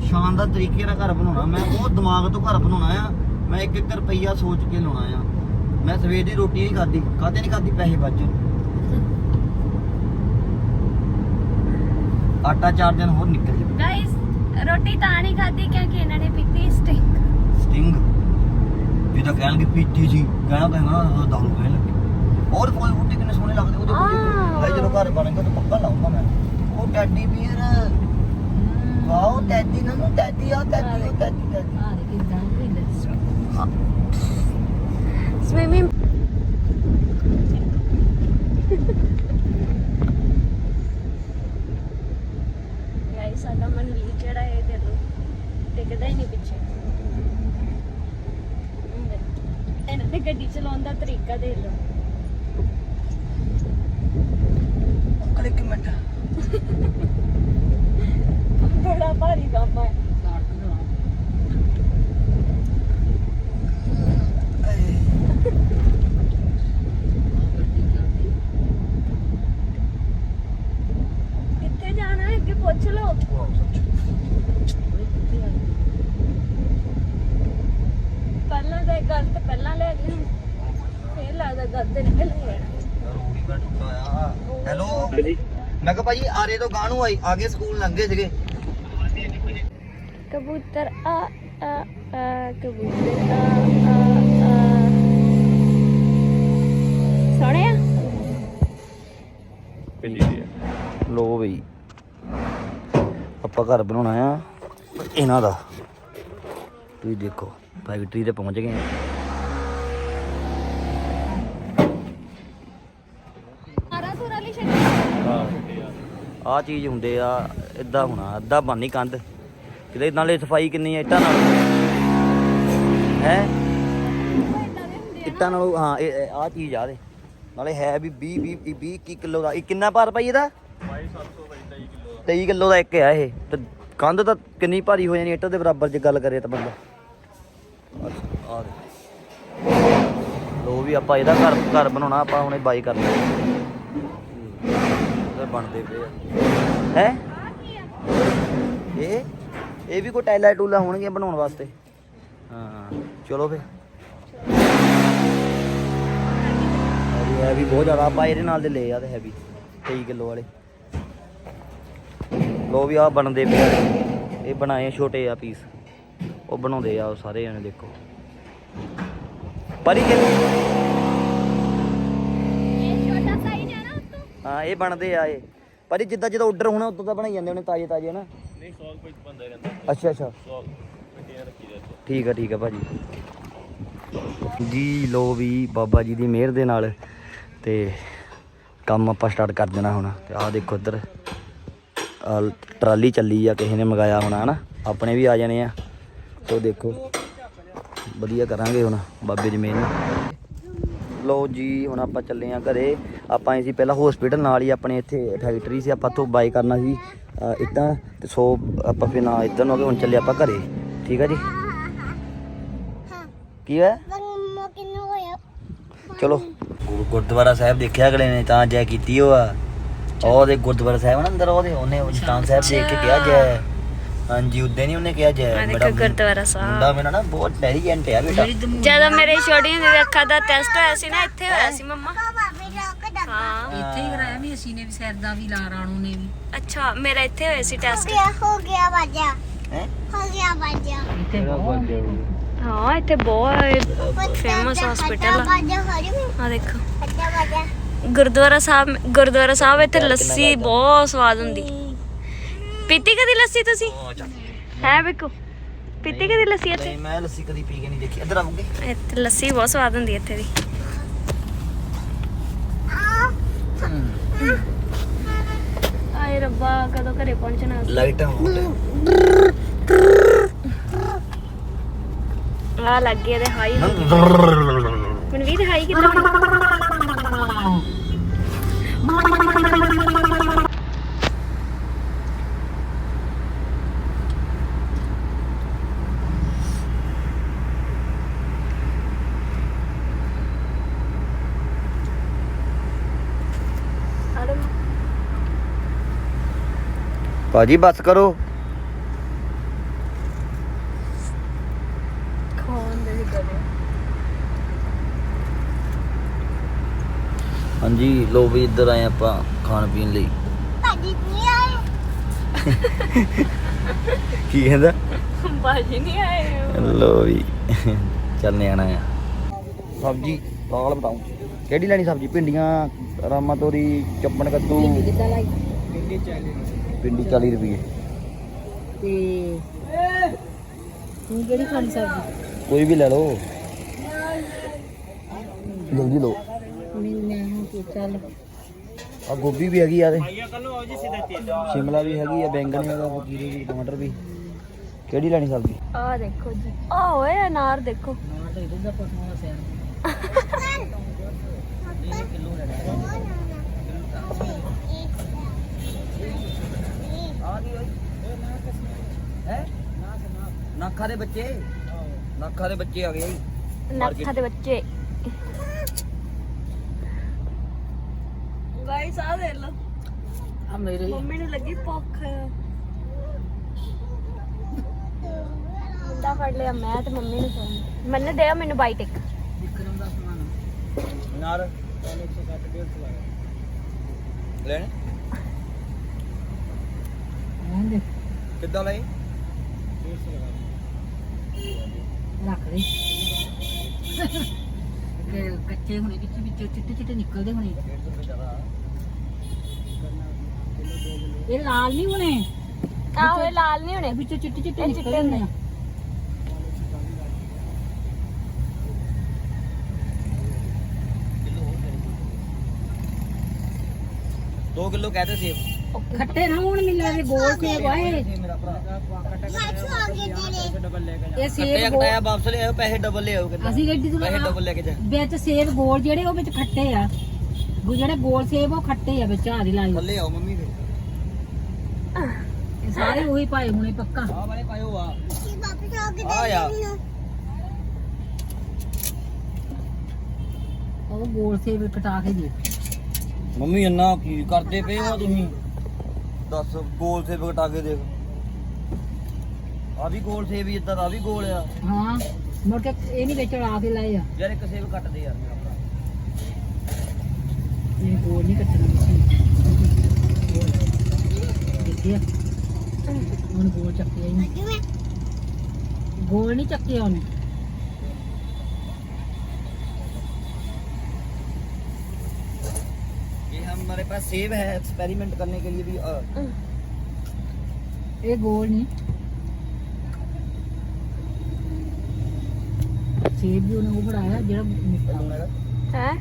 ਸ਼ਾਨਦਾਰ ਤਰੀਕੇ ਨਾਲ ਘਰ ਬਣਾਉਣਾ। ਮੈਂ ਬਹੁਤ ਦਿਮਾਗ ਤੋਂ ਘਰ ਬਣਾਉਣਾ ਆ। ਮੈਂ ਇੱਕ ਇੱਕ ਰੁਪਈਆ ਸੋਚ ਕੇ ਲਾਉਣਾ ਆ। ਮੈਂ ਸਵੇਰ ਦੀ ਰੋਟੀ ਨਹੀਂ ਖਾਦੀ ਕਾਹਤੇ ਨਹੀਂ ਖਾਦੀ ਪੈਸੇ ਬਚੋ ਆਟਾ ਚਾਰ ਦਿਨ ਹੋਰ ਨਿਕਲ ਜਾਵੇ। ਗਾਇਸ ਰੋਟੀ ਤਾਂ ਨਹੀਂ ਖਾਦੀ ਕਿਉਂਕਿ ਇਹਨਾਂ ਨੇ ਪੀਤੀ ਸਟਿੰਗ ਸਟਿੰਗ ਤਾਂ ਕਹਿਣਗੇ ਪੀਤੀ ਸੀ ਕਹਿਣਾ ਪੈਣਾ ਦਾਰੂ ਕਹਿਣ ਲੱਗੇ। ਹੋਰ ਫੁੱਲ ਬੂਟੇ ਕਿੰਨੇ ਸੋਹਣੇ ਲੱਗਦੇ ਉਹਦੇ। ਭਾਈ ਜਦੋਂ ਘਰ ਬਣੇਗਾ ਤਾਂ ਪੱਕਾ ਲਾਉਂਗਾ ਮੈਂ। ਉਹ ਟੈਡੀ ਬੀਅਰ ਵਾਓ ਟੈਡੀ ਨਾ ਨਾ ਟੈਡੀ ਆ ਟੈਡੀ ਉਹ ਟੈਡੀ ਟੈਡੀ ਆ। ਦੇ ਕਿਦਾਂ ਵੀ ਦੱਸ ਸਵਿਮਿੰਗ ਗਾਇਸ ਸਾਡਾ ਮਨਵੀਰ ਜਿਹੜਾ ਹੈ ਦੇ ਲੋ ਟਿਕਦਾ ਹੀ ਨਹੀਂ ਪਿੱਛੇ। ਦੇਖ। ਇਹਨਾਂ ਦੇ ਗੱਡੀ ਚਲਾਉਣ ਦਾ ਤਰੀਕਾ ਦੇ ਲੋ ਅੰਕਲ ਇੱਕ ਮਿੰਟ। ਬੜਾ ਭਾਰੀ ਕੰਮ ਹੈ। ਕਿੱਥੇ ਜਾਣਾ ਹੈ? ਅੱਗੇ ਪੁੱਛ ਲਓ। ਪਹਿਲਾਂ ਤਾਂ ਇਹ ਗੱਲ ਤਾਂ ਪਹਿਲਾਂ ਲੈ ਗਈ ਫੇਰ ਲੱਗਦਾ ਨਿਕਲ ਹੈਲੋ ਮੈਂ ਕਿਹਾ ਭਾਜੀ ਆਰੇ ਤੋਂ ਗਾਣੂ ਆਈ ਆਗੇ ਸਕੂਲ ਲੰਘੇ ਸੀਗੇ। ਕਬੂਤਰ ਆ ਆ ਆ ਕਬੂਤਰ ਆ? ਆ ਆ। ਸੋਹਣਿਆ ਲੋ ਬਈ ਆਪਾਂ ਘਰ ਬਣਾਉਣਾ ਆ ਇਹਨਾਂ ਦਾ। ਤੁਸੀਂ ਦੇਖੋ ਫੈਕਟਰੀ ਤੇ ਪਹੁੰਚ ਗਏ ਆ। ਆ। ਚੀਜ਼ ਹੁੰਦੇ ਆ ਇਦਾਂ ਹੋਣਾ ਅੱਧਾ ਬਾਨੀ ਕੰਧ। ਕਿਤੇ ਨਾਲੇ ਸਫ਼ਾਈ ਕਿੰਨੀ ਆ ਇੱਟਾਂ ਨਾਲ। ਹੈ? ਇੱਟਾਂ ਨਾਲੋਂ ਹਾਂ ਇਹ ਆ ਚੀਜ਼ ਆ ਦੇ। ਨਾਲੇ ਹੈ ਵੀ 20 20 20 ਕਿਲੋ ਦਾ। ਇਹ ਕਿੰਨਾ ਭਾਰ ਪਈ ਇਹਦਾ? 23 ਕਿਲੋ ਦਾ ਇੱਕ ਆ ਇਹ। ਤੇ ਕੰਧ ਤਾਂ ਕਿੰਨੀ ਭਾਰੀ ਹੋ ਜਾਣੀ ਇੱਟਾਂ ਦੇ ਬਰਾਬਰ ਜੇ ਗੱਲ ਕਰੇ ਤਾਂ ਬੰਦਾ। ਅੱਛਾ, ਆ ਦੇ। ਲੋ ਵੀ ਆਪਾਂ ਇਹਦਾ ਘਰ ਘਰ ਬਣਾਉਣਾ ਆਪਾਂ ਹੁਣੇ ਬਾਈ ਕਰਨਾ ਇਹ ਬਣਦੇ ਪਏ ਆ। ਹੈ? ਇਹ? ਇਹ ਵੀ ਕੋਈ ਟੈਲਾ ਟੂਲਾ ਹੋਣਗੀਆਂ ਬਣਾਉਣ ਵਾਸਤੇ। ਹਾਂ। ਚਲੋ ਫੇ ਇਹ ਵੀ ਬਹੁਤ ਜ਼ਿਆਦਾ ਆਪਾਂ ਇਹਦੇ ਨਾਲ ਦੇ ਲਏ ਆ ਤੇ ਹੈਵੀ 23 ਕਿਲੋ ਵਾਲੇ। ਲੋ ਵੀ ਆ ਬਣਦੇ ਪਏ ਆ। ਇਹ ਬਣਾਏ ਛੋਟੇ ਆ ਪੀਸ ਉਹ ਬਣਾਉਂਦੇ ਆ ਉਹ ਸਾਰੇ ਜਣੇ ਦੇਖੋ। ਪਰੀ ਕਿੰਨੀ? ਇਹ ਛੋਟਾ ਸਾਈਜ਼ ਹੈ ਨਾ ਉਤੋਂ। ਹਾਂ ਇਹ ਬਣਦੇ ਆ ਇਹ। ਪਰ ਜਿੱਦਾਂ ਜਿੱਦਾਂ ਆਰਡਰ ਹੋਣਾ ਉਦੋਂ ਤਾਂ ਬਣਾਈ ਜਾਂਦੇ ਉਹਨੇ ਤਾਜ਼ੇ ਤਾਜ਼ੇ ਨਾ ਨਹੀਂ ਸੌਲ ਕੋਈ ਬੰਦਾ ਰਹਿੰਦਾ ਅੱਛਾ ਅੱਛਾ। ਕੰਟੇਨਰ ਰੱਖੀ ਠੀਕ ਆ ਠੀਕ ਆ ਭਾਜੀ। ਜੀ ਲੋ ਵੀ ਬਾਬਾ ਜੀ ਦੀ ਮਿਹਰ ਦੇ ਨਾਲ ਤੇ ਕੰਮ ਆਪਾਂ ਸਟਾਰਟ ਕਰ ਦੇਣਾ ਹੁਣ। ਤੇ ਆਹ ਦੇਖੋ ਇੱਧਰ ਆਹ ਟਰਾਲੀ ਚੱਲੀ ਆ ਕਿਸੇ ਨੇ ਮੰਗਾਇਆ ਹੋਣਾ ਹਨਾ? ਆਪਣੇ ਵੀ ਆ ਜਾਣੇ ਆ। ਤੋ ਦੇਖੋ ਵਧੀਆ ਕਰਾਂਗੇ ਹੁਣ ਬਾਬੇ ਦੀ ਮਿਹਰ ਨਾਲ। ਲੋ ਜੀ ਹੁਣ ਆਪਾਂ ਚੱਲੇ ਆ ਘਰੇ। ਆਪਾਂ ਆਏ ਸੀ ਪਹਿਲਾਂ ਹਸਪੀਟਲ ਨਾਲ ਹੀ ਆਪਣੇ ਇੱਥੇ ਫੈਕਟਰੀ ਸੀ ਆਪਾਂ ਤੋਂ ਬਾਈ ਕਰਨਾ ਸੀ। ਇੱਦਾਂ ਤੇ ਸੋ ਆਪਾਂ ਫਿਰ ਨਾ ਨੂੰ ਹੋ ਗਏ ਹੁਣ ਚੱਲੇ ਆਪਾਂ ਘਰੇ। ਠੀਕ ਆ ਜੀ? ਕੀ ਹੈ ਚਲੋ। ਗੁਰ- ਗੁਰਦੁਆਰਾ ਸਾਹਿਬ ਦੇਖਿਆ ਅਗਲੇ ਨੇ ਤਾਂ ਜੈ ਕੀਤੀ ਉਹ ਆ। ਉਹਦੇ ਗੁਰਦੁਆਰਾ ਸਾਹਿਬ ਨਾ ਅੰਦਰ ਉਹਦੇ ਉਹਨੇ ਉਹ ਨਿਸ਼ਾਨ ਸਾਹਿਬ ਦੇਖ ਕੇ ਕਿਹਾ ਜੈ। ਹਾਂਜੀ ਉਦੋਂ ਨਹੀਂ ਉਹਨੇ ਕਿਹਾ ਜੈ। ਮੇਰਾ ਗੁਰਦੁਆਰਾ ਸਾਹਿਬ। ਮੁੰਡਾ ਮੇਰਾ ਨਾ ਬਹੁਤ ਇੰਟੈਲੀਜੈਂਟ ਆ ਬੇਟਾ। ਜਦੋਂ ਮੇਰੇ ਛੋਟੀ ਹੁੰਦੀ ਦੀ ਅੱਖਾਂ ਦਾ ਟੈਸਟ ਹੋਇਆ ਸੀ ਨਾ ਇੱਥੇ ਹੋਇਆ ਸੀ ਮੰਮਾ। ਹਾਂ। ਇੱਥੇ ਹੀ ਕਰਾਇਆ ਵੀ ਅਸੀਂ ਨੇ ਵੀ ਸਿਰ ਦਾ ਵੀ ਲਾ ਰਾਣੂ ਨੇ ਵੀ। ਅੱਛਾ ਮੇਰਾ ਇੱਥੇ ਹੋਇਆ ਸੀ ਟੈਸਟ ਹੈ ਇੱਥੇ ਬਹੁਤ ਹਾਂ ਇੱਥੇ ਬਹੁਤ ਫੇਮਸ ਹਸਪੀਟਲ ਆ। ਆ ਦੇਖੋ। ਗੁਰਦੁਆਰਾ ਸਾਹਿਬ ਗੁਰਦੁਆਰਾ ਸਾਹਿਬ ਇੱਥੇ ਲੱਸੀ ਬਹੁਤ ਸਵਾਦ ਹੁੰਦੀ। ਪੀਤੀ ਕਦੀ ਲੱਸੀ ਤੁਸੀਂ? ਹੈ ਬਿਕੂ ਪੀਤੀ ਕਦੀ ਲੱਸੀ ਇੱਥੇ? ਮੈਂ ਲੱਸੀ ਕਦੀ ਪੀ ਕੇ ਨਹੀਂ ਦੇਖੀ। ਇੱਧਰ ਆਉਂਗੇ ਇੱਥੇ ਲੱਸੀ ਬਹੁਤ ਸਵਾਦ ਹੁੰਦੀ ਇੱਥੇ ਦੀ। ਆਏ ਰੱਬਾ ਕਦੋਂ ਘਰੇ ਪਹੁੰਚਣਾ? ਲਾਈਟਾਂ ਹੋਣ ਆ ਲੱਗ ਗਿਆ ਤੇ ਹਾਈ ਮਨਵੀਰ ਹਾਈ ਕਿੱਦਾਂ ਭਾਜੀ ਬਸ ਕਰੋ। ਖਾਣ ਦੇ ਕਦੇ ਹਾਂਜੀ ਲੋ ਵੀ ਇੱਧਰ ਆਏ ਆਪਾਂ ਖਾਣ ਪੀਣ ਲਈ। ਕੀ ਕਹਿੰਦਾ? ਬਾਜੀ ਨਹੀਂ ਆਏ ਲੋ ਵੀ ਚੱਲਨੇ ਆਣਾ ਆ। ਸਬਜੀ ਦਾਲ ਬਤਾਉਂ ਕਿਹੜੀ ਲੈਣੀ ਸਬਜ਼ੀ? ਭਿੰਡੀਆਂ ਰਾਮਾ ਤੋਰੀ ਚੱਪਣ ਕੱਦੂ ਕਿੱਦਾਂ ਲਾਈ? ਭਿੰਡੀ 40 ਰੁਪਏ ਤੇ ਤੂੰ ਕਿਹੜੀ ਖਾਣੀ ਸਬਜ਼ੀ? ਕੋਈ ਵੀ ਲੈ ਲਓ। ਜਲਦੀ ਲਓ। ਮੈਂ ਮੈਂ ਹਾਂ ਕਿ ਚੱਲ। ਆ ਗੋਭੀ ਵੀ ਹੈਗੀ ਆ ਤੇ। ਸ਼ਿਮਲਾ ਵੀ ਹੈਗੀ ਆ ਬੈਂਗਣ ਹੈਗਾ ਵਕੀਰੇ ਵੀ ਟਮਾਟਰ ਵੀ। ਕਿਹੜੀ ਲੈਣੀ ਸਬਜ਼ੀ? ਆ ਦੇਖੋ ਜੀ। ਆ ਓਏ ਅਨਾਰ ਦੇਖੋ। ਨਾ ਤੇ ਇਹਦਾ ਪਸਮਾ ਸਿਆਣ <laughs> ਆ ਗਈ ਓਏ ਹੈ? ਨਾਖਾ ਦੇ ਬੱਚੇ? ਨਾਖਾ ਦੇ ਬੱਚੇ ਆ ਗਏ ਨੱਖਾਂ ਦੇ ਬੱਚੇ। ਗਾਇਸ ਆ ਦੇਖ ਲਓ। ਆ ਮੇਰੇ। ਮੰਮੀ ਨੂੰ ਲੱਗੀ ਭੁੱਖ। ਮੁੰਡਾ ਫੜ ਲਿਆ ਮੈਂ ਤੇ ਮੰਮੀ ਨੂੰ ਫੋਨ ਮੈਨੂੰ ਦੇ ਮੈਨੂੰ ਬਾਈਟ ਇੱਕ ਵਿਕਰਮ ਦਾ ਸਮਾਨ ਨਾਰ ਲੈਣ? ਆਂਦੇ ਕਿੱਦਾਂ ਲਈ? ਰੱਖ ਦੇ ਕਿ ਕੱਚੇ ਹੋਣੇ ਵਿੱਚ ਵਿੱਚ ਚਿੱਟੇ ਚਿੱਟੇ ਨਿਕਲਦੇ ਹੋਣੇ। ਇਹ ਲਾਲ ਨਹੀਂ ਹੋਣੇ। ਆਹੋ ਇਹ ਲਾਲ ਨਹੀਂ ਹੋਣੇ। ਵਿੱਚ ਚਿੱਟੇ ਚਿੱਟੇ ਇਹ ਨਿਕਲਦੇ ਚਿੱਟੇ ਹੋਣੇ ਆ। ਦੋ ਕਿਲੋ ਕਹਤੇ ਸੇਬ। ਖੱਟੇ ਨਾ ਹੋਣ ਮਿਲ ਰਹੇ ਗੋਲ ਸੇਬ ਭਰਾ। ਇਹ ਕੱਟਿਆ ਸੇਬ ਗੋਲ ਕਟਾਇਆ ਵਾਪਸ ਲੈ ਆਓ ਪੈਸੇ ਡਬਲ ਲੈ ਆਓ ਕਿੱਦਾਂ ਅਸੀਂ ਗੱਡੀ ਤੋਂ ਪੈਸੇ ਡਬਲ ਲੈ ਕੇ ਜਾ। ਵਿੱਚ ਸੇਬ ਗੋਲ ਜਿਹੜੇ ਉਹ ਵਿੱਚ ਖੱਟੇ ਆ। ਗੋ ਜਿਹੜੇ ਗੋਲ ਸੇਬ ਉਹ ਖੱਟੇ ਆ ਵਿੱਚ ਆਦੀ ਲਾਈ ਥੱਲੇ ਆਓ ਮੰਮੀ ਫਿਰ ਇਹ ਸਾਰੇ ਉਹੀ ਪਾਏ ਹੋਣੇ ਪੱਕਾ। ਆ ਵਾਲੇ ਪਾਇਓ ਆ। ਆ। ਯਾ ਉਹ ਗੋਲ ਸੇਬ ਕਟਾ ਕੇ ਦੇ ਮੰਮੀ ਇੰਨਾ ਕੀ ਕਰਦੇ ਪਏ ਹੋ ਤੁਸੀਂ? ਦੱਸ ਗੋਲ ਸੇਬ ਕਟਾ ਕੇ ਦੇਖ। ਆ ਵੀ ਗੋਲ ਸੇਬ ਹੀ ਇਦਾਂ ਆ ਵੀ ਗੋਲ ਆ। ਹਾਂ ਮੁੜ ਕੇ ਇਹ ਨਹੀਂ ਵਿੱਚ ਲਾ ਕੇ ਲਾਏ ਆ। ਯਾਰ ਇੱਕ ਸੇਬ ਕੱਟ ਦੇ ਯਾਰ ਮੇਰਾ ਭਰਾ। ਇਹ ਗੋਲ ਨਹੀਂ ਕੱਟਣਾ ਦੇਖਿਆ ਹੁਣ ਗੋਲ ਚੱਕਿਆ ਹੀ ਨਹੀਂ। ਗੋਲ ਨਹੀਂ ਚੱਕਿਆ ਉਹਨੇ। हमारे पास सेब है एक्सपेरिमेंट करने के लिए भी अ, ਇਹ ਗੋਲ ਨਹੀਂ ਸੇਬ ਵੀ ਉਹਨੇ ਉਹ ਬਣਾਇਆ ਜਿਹੜਾ ਮਿੱਠਾ ਵਾ। ਹੈ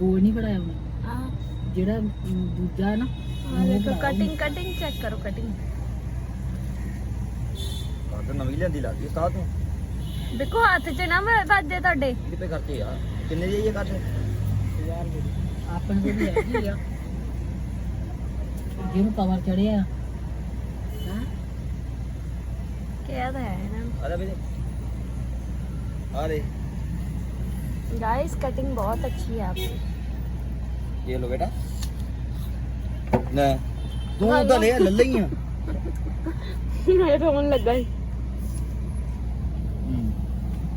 ਗੋਲ ਨਹੀਂ ਬਣਾਇਆ ਉਹਨੇ ਆ ਜਿਹੜਾ ਅਮ, ਦੂਜਾ ਹੈ ਨਾ ਆ ਦੇਖੋ ਕਟਿੰਗ ਕਟਿੰਗ ਚੈੱਕ ਕਰੋ ਕਟਿੰਗ ਆ ਤਾਂ ਨਵੀਂ ਲਿਆਂਦੀ ਲੱਗਦੀ ਉਸਤਾਦ ਨੂੰ ਦੇਖੋ ਹੱਥ 'ਚ ਨਾ ਮੈਂ ਵੱਜੇ ਤੁਹਾਡੇ ਕਿਤੇ ਪੇ ਕਰਤੇ ਯਾਰ ਕਿੰਨੇ ਦੀ ਇਹ ਕਰਦੇ ਆਪਣੇ ਕੋਲ ਵੀ ਹੈਗੀ ਆ ਜਿਹਨੂੰ ਕਵਰ ਚੜਿਆ ਹਾਂ ਕਿਹਾ ਤਾਂ ਹੈ ਇਹਨਾਂ ਨੂੰ ਆ ਜਾ ਬੇ ਆ रे गाइस कटिंग बहुत अच्छी है आपकी ये लो बेटा ना तू तो ले ले ਲਈ ਆ मेरे रोन लगा ही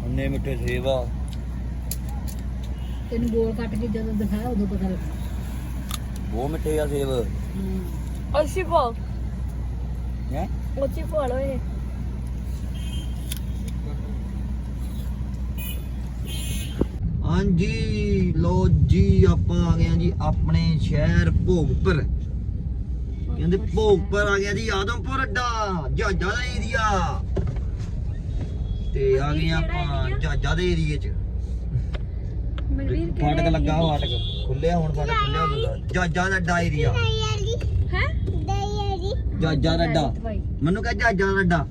ਅੰਨੇ ਮਿੱਠੇ ਸੇਬ ਆ ਤੈਨੂੰ ਗੋਲ ਕੱਟ ਕੇ ਜਦੋਂ ਦਿਖਾਇਆ ਉਦੋਂ ਪਤਾ ਲੱਗਾ। ਬਹੁਤ ਮਿੱਠੇ ਆ ਸੇਬ। ਅੱਛੀ ਫਲ। ਹੈ? ਉੱਚੀ ਫਲ ਹੋਏ ਹਾਂਜੀ ਲੋ ਜੀ ਆਪਾਂ ਆ ਗਏ ਆ ਜੀ ਆਪਣੇ ਸ਼ਹਿਰ ਭੋਗਪੁਰ। ਕਹਿੰਦੇ ਭੋਗਪੁਰ ਆ ਗਿਆ ਜੀ ਆਦਮਪੁਰ ਅੱਡਾ ਜਹਾਜ਼ਾਂ ਦਾ ਏਰੀਆ। ਤੇ ਆ ਗਏ ਆਪਾਂ ਜਹਾਜ਼ਾਂ ਦੇ ਏਰੀਏ 'ਚ। ਫਾਟਕ ਲੱਗਾ ਹੋਇਆ ਫਾਟਕ। ਖੁੱਲਿਆ ਹੁਣ ਫਾਟਕ ਖੁੱਲਿਆ ਹੁੰਦਾ ਜਹਾਜ਼ਾਂ ਦਾ ਡਾਇਰੀਆ ਹੈ? ਜਹਾਜ਼ਾਂ ਦਾ ਮੈਨੂੰ ਕਹ ਜਹਾਜ਼ਾਂ ਦਾ ਅੱਡਾ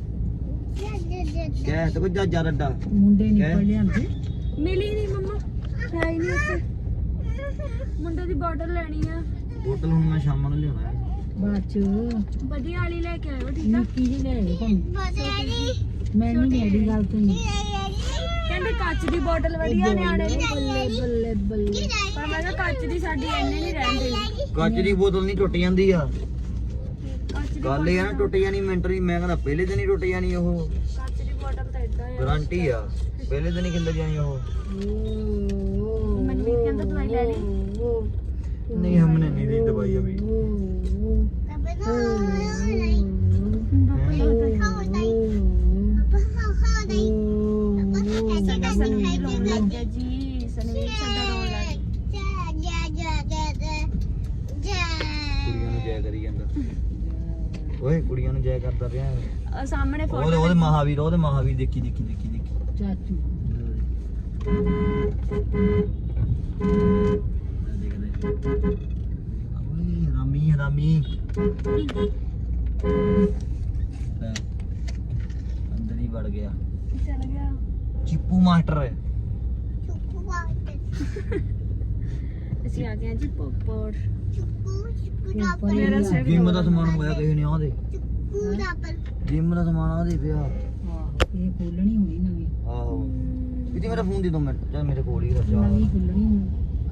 ਤੇ ਕੋ ਜਹਾਜ਼ਾਂ ਦਾ ਮੁੰਡੇ ਨਹੀਂ ਪੜ ਲਿਆਂਦੇ ਮਿਲੀ ਨਹੀਂ ਮੰਮਾ। ਹੈ ਹੀ ਨਹੀਂ ਉੱਥੇ ਮੁੰਡੇ ਦੀ ਬੋਟਲ ਲੈਣੀ ਆ। ਬੋਟਲ ਹੁਣ ਮੈਂ ਸ਼ਾਮਾਂ ਨੂੰ ਲਿਆਉਣਾ ਹੈ। ਬਾਚੂ ਵਧੀਆ ਵਾਲੀ ਲੈ ਕੇ ਆਇਓ ਠੀਕ ਆ? ਕੀ ਜੀ ਲੈ ਆਇਓ ਨਹੀਂ ਮੇਰੀ ਗੱਲ ਤੇ ਨਹੀਂ ਕਹਿੰਦੇ ਕੱਚ ਦੀ ਬੋਟਲ ਵਧੀਆ ਨਿਆਣੇ ਦੀ ਬੱਲੇ ਬੱਲੇ ਬੱਲੇ ਪਰ ਮੈਂ ਕਿਹਾ ਕੱਚ ਦੀ ਸਾਡੀ ਐਨੇ ਨਹੀਂ ਰਹਿੰਦੀ ਕੱਚ ਦੀ ਬੋਤਲ ਨਹੀਂ ਟੁੱਟ ਜਾਂਦੀ ਆ ਗੱਲ ਇਹ ਆ ਨਾ ਟੁੱਟ ਜਾਣੀ ਮਿੰਟ ਨਹੀਂ ਮੈਂ ਕਹਿੰਦਾ ਪਹਿਲੇ ਦਿਨ ਹੀ ਟੁੱਟ ਜਾਣੀ ਉਹ ਕੱਚ ਦੀ ਬੋਟਲ ਤਾਂ ਇਦਾਂ ਆ ਗਾਰੰਟੀ ਆ ਪਹਿਲੇ ਦਿਨ ਹੀ ਖਿੱਲ ਜਾਣੀ ਉਹ ਮਨਮੀਤ ਕਹਿੰਦਾ ਦਵਾਈ ਲੈ ਲਈ ਨਹੀਂ ਹਮਨੇ ਨਹੀਂ ਦੀ ਦਵਾਈ ਅਭੀ ਪਾਪਾ ਨਾ ਖਾਓ ਨਹੀਂ ਪਾਪਾ ਖਾਓ ਨਹੀਂ San Roland. Yeah, G. San San Roland. ਕੁੜੀਆਂ ਨੂੰ ਜਾਇਆ ਕਰੀ ਜਾਂਦਾ ਓਏ ਕੁੜੀਆਂ ਨੂੰ ਜਾਇਆ ਕਰਦਾ ਰਿਹਾ ਅਹ ਸਾਹਮਣੇ ਉਹਦੇ ਫੋਟੋ ਉਹਦੇ ਮਹਾਵੀਰ ਉਹਦੇ ਮਹਾਵੀਰ ਦੇਖੀ ਦੇਖੀ ਦੇਖੀ ਦੇਖੀ ਚਾਚੂ ਓਏ ਰਾਮੀ ਰਾਮੀ ਲੈ, ਅੰਦਰ ਹੀ ਵੜ ਗਿਆ ਚਲ ਗਿਆ ਚਿੱਪੂ ਮਾਸਟਰ ਹੈ। ਅਸੀਂ ਆ ਗਏ ਹਾਂ ਜੀ ਪੋਪੜ ਉੱਪਰ ਹੀ ਮੇਰਾ ਸਿਰ ਜਿਮ ਦਾ ਸਮਾਨ ਹੋਇਆ ਕਿਸੇ ਨੇ ਆਦੇ ਜਿਮ ਦਾ ਸਮਾਨ ਆਦੇ ਪਿਆ। ਆਹੋ। ਇਹ ਖੋਲਣੀ ਹੋਣੀ ਨਵੀਂ। ਆਹੋ। ਕਿਤੇ ਮੇਰਾ ਫੋਨ ਦੇ ਦੋ ਮਿੰਟ ਚੱਲ ਮੇਰੇ ਕੋਲ ਹੀ ਰੱਖ। ਜਾ ਨਵੀਂ ਖੁੱਲਣੀ ਹੋਣੀ।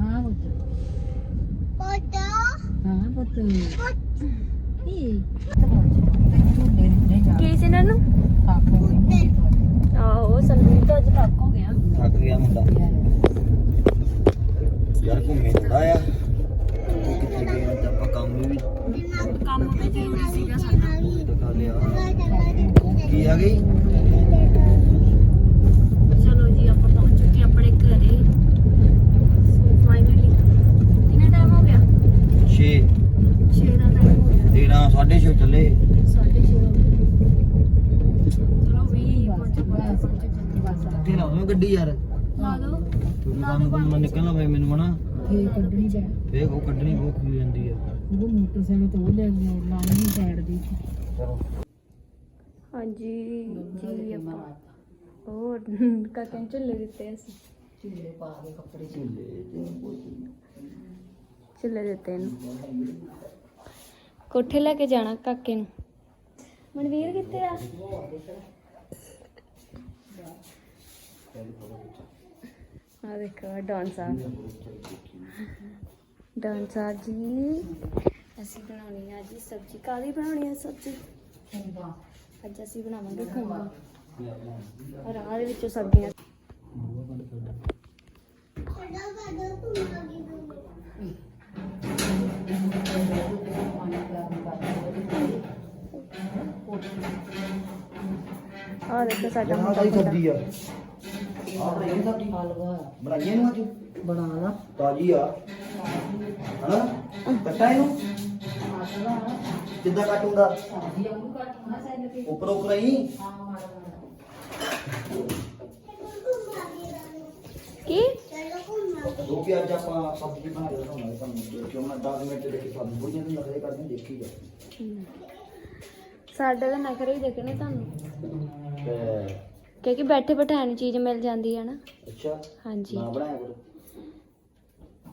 ਆਹ ਪੁੱਤ। ਹਾਂ ਪੁੱਤ। ਇਹ। ਝੂਲੇ ਨਹੀਂ ਜਾ ਕੀ ਸੀ ਇਹਨਾਂ ਨੂੰ? ਕਾਕੂ ਨੇ ਆਹੋ ਸੰਦੀਪ ਤਾਂ ਅੱਜ ਥੱਕ ਹੋ ਗਿਆ। ਥੱਕ ਗਿਆ ਮੁੰਡਾ। ਯਾਰ ਘੁੰਮੇ ਥੋੜਾ ਆ। ਉਹ ਕਿੱਥੇ ਗਏ ਅੱਜ ਆਪਾਂ ਕੰਮ ਵੀ ਕੰਮ ਤੇ ਜ਼ਰੂਰੀ ਸੀਗਾ ਸਾਡਾ। ਤਾਂ ਕਰ ਲਿਆ। ਕੀ ਆ ਗਈ? ਚਲੋ ਜੀ ਆਪਾਂ ਪਹੁੰਚ ਚੁੱਕੇ ਆਪਣੇ ਘਰੇ। ਫਾਈਨਲੀ ਕਿੰਨਾ ਟਾਈਮ ਹੋ ਗਿਆ? 6 6 ਦਾ ਟਾਈਮ ਹੋ ਗਿਆ। 13 6:30 ਚੱਲੇ। 6:30 ਗੱਡੀ ਯਾਰ। ਲਾ ਦੋ ਤੂੰ ਕੰਮ ਕੰਮ ਨਿਕਲਣਾ ਪਏ ਮੈਨੂੰ ਹਨਾ। ਇਹ ਕੱਢਣੀ ਪੈ ਫੇਰ ਉਹ ਕੱਢਣੀ ਬਹੁਤ ਖੁੱਲ ਜਾਂਦੀ ਆ। ਉਹ ਮੋਟਰਸਾਈਕਲ ਤੋਂ ਉਹ ਲੈ ਗਿਆ ਲਾਉਣੀ ਸਾਈਡ ਦੀ ਚਲੋ। ਹਾਂਜੀ ਜੀ ਆਪਾਂ। ਹੋਰ ਕਾਕਾਂ ਨੂੰ ਝੁੱਲੇ ਦਿੱਤੇ ਅਸੀਂ। ਝੂਲੇ ਪਾ ਕੇ ਕੱਪੜੇ ਝੁੱਲੇ ਦਿੱਤੇ ਇਹਨੂੰ। ਕੋਠੇ ਲੈ ਕੇ ਜਾਣਾ ਕਾਕੇ ਨੂੰ। ਮਨਵੀਰ ਕਿੱਥੇ ਆ? ਆ ਦੇਖੋ ਡਾਨ ਸਾਹਿਬ ਡਾਨ ਸਾਹਿਬ ਜੀ। ਅਸੀਂ ਬਣਾਉਣੀ ਆ ਜੀ ਸਬਜ਼ੀ। ਕਾਹਦੀ ਬਣਾਉਣੀ ਆ ਸਬਜ਼ੀ? ਅੱਜ ਅਸੀਂ ਬਣਾਵਾਂਗੇ ਖੂਮਾ ਰਾਹ ਦੇ ਵਿੱਚੋਂ ਸਬਜ਼ੀਆਂ। ਆ ਦੇਖੋ ਸਾਡਾ ਮੁੰਡਾ। ਸਬਜ਼ੀ ਆ। ਆਹ ਬਣਾਈ ਸਬਜ਼ੀ ਹਲਵਾ। ਬਣਾਈਏ ਨੂੰ ਅੱਜ? ਬਣਾ ਲਾ ਤਾਜੀ ਆ। ਹਨਾ? ਕੱਟਾ ਇਹਨੂੰ? ਕਿੱਦਾਂ ਕੱਟੂੰਗਾ ਉੱਪਰ ਉੱਪਰ ਹੀ? ਕੀ? ਦੋ ਕਿ ਅੱਜ ਆਪਾਂ ਸਬਜ਼ੀ ਬਣਾ ਕੇ ਦਿਖਾਉਣਾ ਤੁਹਾਨੂੰ। ਕਿਉਂ ਨਾ 10 ਮਿੰਟ ਦੇ ਕੇ ਸਬਜ਼ੀ ਬੁਝੇ ਨਹੀਂ ਲੱਗਦੇ ਕਰਦੇ ਦੇਖੀ ਜਾ ਸਾਡੇ ਤਾਂ ਨਖਰੇ ਹੀ ਦੇਖਣੇ ਤੁਹਾਨੂੰ। ਤੇ ਕਿਉਂਕਿ ਬੈਠੇ ਬਿਠਾਏ ਨੂੰ ਚੀਜ਼ ਮਿਲ ਜਾਂਦੀ ਹੈ ਨਾ। ਅੱਛਾ। ਹਾਂਜੀ। ਨਾ ਬਣਾਇਆ ਕਰੋ।